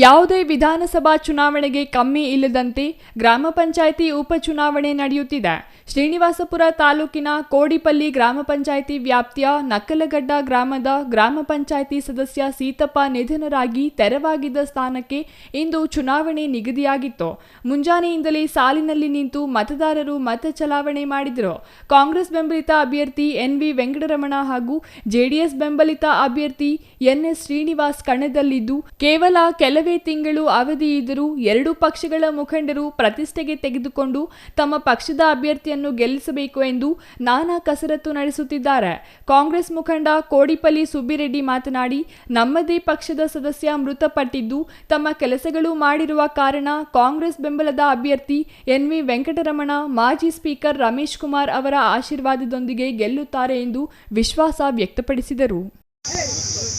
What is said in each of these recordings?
ಯಾವುದೇ ವಿಧಾನಸಭಾ ಚುನಾವಣೆಗೆ ಕಮ್ಮಿ ಇಲ್ಲದಂತೆ ಗ್ರಾಮ ಪಂಚಾಯಿತಿ ಉಪಚುನಾವಣೆ ನಡೆಯುತ್ತಿದೆ. ಶ್ರೀನಿವಾಸಪುರ ತಾಲೂಕಿನ ಕೋಡಿಪಲ್ಲಿ ಗ್ರಾಮ ಪಂಚಾಯಿತಿ ವ್ಯಾಪ್ತಿಯ ನಕ್ಕಲಗಡ್ಡ ಗ್ರಾಮದ ಗ್ರಾಮ ಪಂಚಾಯಿತಿ ಸದಸ್ಯ ಸೀತಪ್ಪ ನಿಧನರಾಗಿ ತೆರವಾಗಿದ್ದ ಸ್ಥಾನಕ್ಕೆ ಇಂದು ಚುನಾವಣೆ ನಿಗದಿಯಾಗಿತ್ತು. ಮುಂಜಾನೆಯಿಂದಲೇ ಸಾಲಿನಲ್ಲಿ ನಿಂತು ಮತದಾರರು ಮತ ಚಲಾವಣೆ ಮಾಡಿದರು. ಕಾಂಗ್ರೆಸ್ ಬೆಂಬಲಿತ ಅಭ್ಯರ್ಥಿ ಎನ್ವಿ ವೆಂಕಟರಮಣ ಹಾಗೂ ಜೆಡಿಎಸ್ ಬೆಂಬಲಿತ ಅಭ್ಯರ್ಥಿ ಎನ್ಎಸ್ ಶ್ರೀನಿವಾಸ್ ಕಣದಲ್ಲಿದ್ದು, ಕೇವಲ ಕೆಲವೇ ತಿಂಗಳು ಅವಧಿ ಇದ್ದರೂ ಎರಡೂ ಪಕ್ಷಗಳ ಮುಖಂಡರು ಪ್ರತಿಷ್ಠೆಗೆ ತೆಗೆದುಕೊಂಡು ತಮ್ಮ ಪಕ್ಷದ ಅಭ್ಯರ್ಥಿಯನ್ನು ಗೆಲ್ಲಿಸಬೇಕು ಎಂದು ನಾನಾ ಕಸರತ್ತು ನಡೆಸುತ್ತಿದ್ದಾರೆ. ಕಾಂಗ್ರೆಸ್ ಮುಖಂಡ ಕೋಡಿಪಲ್ಲಿ ಸುಬ್ಬಿರೆಡ್ಡಿ ಮಾತನಾಡಿ, ನಮ್ಮದೇ ಪಕ್ಷದ ಸದಸ್ಯ ಮೃತಪಟ್ಟಿದ್ದು, ತಮ್ಮ ಕೆಲಸಗಳು ಮಾಡಿರುವ ಕಾರಣ ಕಾಂಗ್ರೆಸ್ ಬೆಂಬಲದ ಅಭ್ಯರ್ಥಿ ಎನ್ವಿ ವೆಂಕಟರಮಣ, ಮಾಜಿ ಸ್ಪೀಕರ್ ರಮೇಶ್ ಕುಮಾರ್ ಅವರ ಆಶೀರ್ವಾದದೊಂದಿಗೆ ಗೆಲ್ಲುತ್ತಾರೆ ಎಂದು ವಿಶ್ವಾಸ ವ್ಯಕ್ತಪಡಿಸಿದರು.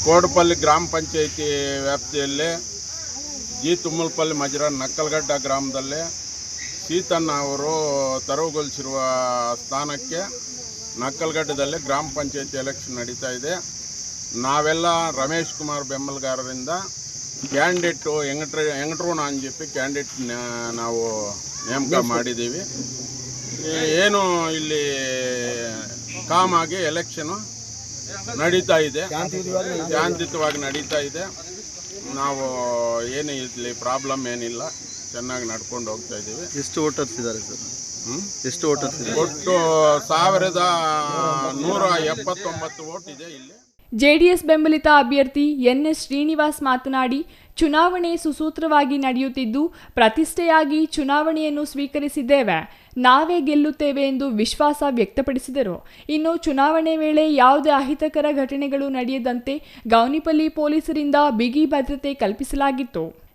ಕೋಡಪಲ್ಲಿ ಗ್ರಾಮ ಪಂಚಾಯಿತಿ ವ್ಯಾಪ್ತಿಯಲ್ಲಿ ಜಿ ತುಮ್ಮಲ್ಪಲ್ಲಿ ಮಜರ ನಕ್ಕಲ್ಗಡ್ಡ ಗ್ರಾಮದಲ್ಲಿ ಸೀತನ್ನ ಅವರು ತೆರವುಗೊಳಿಸಿರುವ ಸ್ಥಾನಕ್ಕೆ ನಕ್ಕಲ್ಗಡ್ಡದಲ್ಲಿ ಗ್ರಾಮ ಪಂಚಾಯತಿ ಎಲೆಕ್ಷನ್ ನಡೀತಾ ಇದೆ. ನಾವೆಲ್ಲ ರಮೇಶ್ ಕುಮಾರ್ ಬೆಂಬಲಗಾರರಿಂದ ಕ್ಯಾಂಡಿಡೇಟು ಹೆಂಗಟ್ರ ಹೆಂಗಟ್ರೂ ನಾನು ಚೆಪ್ಪಿ ಕ್ಯಾಂಡಿಡೇಟ್ ನಾವು ನೇಮಕ ಮಾಡಿದ್ದೀವಿ. ಏನು ಇಲ್ಲಿ ಕಾಮಾಗಿ ಎಲೆಕ್ಷನು ನಡೀತಾ ಇದೆ. ಶಾಂತಿಯುತವಾಗಿ ನಡೀತಾ ಇದೆ. ನಾವು ಏನು ಇಲ್ಲಿ ಪ್ರಾಬ್ಲಮ್ ಏನಿಲ್ಲ. ಚೆನ್ನಾಗಿ ನಡ್ಕೊಂಡು ಹೋಗ್ತಾ ಇದ್ದೀವಿ. ಎಷ್ಟು ವೋಟರ್ಸ್ ಇದ್ದಾರೆ ಸರ್? ಹ್ಮ್? ಎಷ್ಟು ವೋಟರ್ಸ್ ಒಟ್ಟು ಸಾವಿರದ ನೂರ ಎಪ್ಪತ್ತೊಂಬತ್ತು ಓಟ್ ಇದೆ ಇಲ್ಲಿ. ಜೆಡಿಎಸ್ ಬೆಂಬಲಿತ ಅಭ್ಯರ್ಥಿ ಎನ್ ಎಸ್ ಶ್ರೀನಿವಾಸ್ ಮಾತನಾಡಿ ಚುನಾವಣೆ ಸುಸೂತ್ರವಾಗಿ ನಡೆಯುತ್ತಿದ್ದು ಪ್ರತಿಷ್ಠೆಯಾಗಿ ಚುನಾವಣೆಯನ್ನು ಸ್ವೀಕರಿಸಿದ್ದೇವೆ. ನಾವೇ ಗೆಲ್ಲುತ್ತೇವೆ ಎಂದು ವಿಶ್ವಾಸ ವ್ಯಕ್ತಪಡಿಸಿದರು. ಇನ್ನು ಚುನಾವಣೆ ವೇಳೆ ಯಾವುದೇ ಅಹಿತಕರ ಘಟನೆಗಳು ನಡೆಯದಂತೆ ಗೌನಿಪಲ್ಲಿ ಪೊಲೀಸರಿಂದ ಬಿಗಿ ಭದ್ರತೆ ಕಲ್ಪಿಸಲಾಗಿತ್ತು.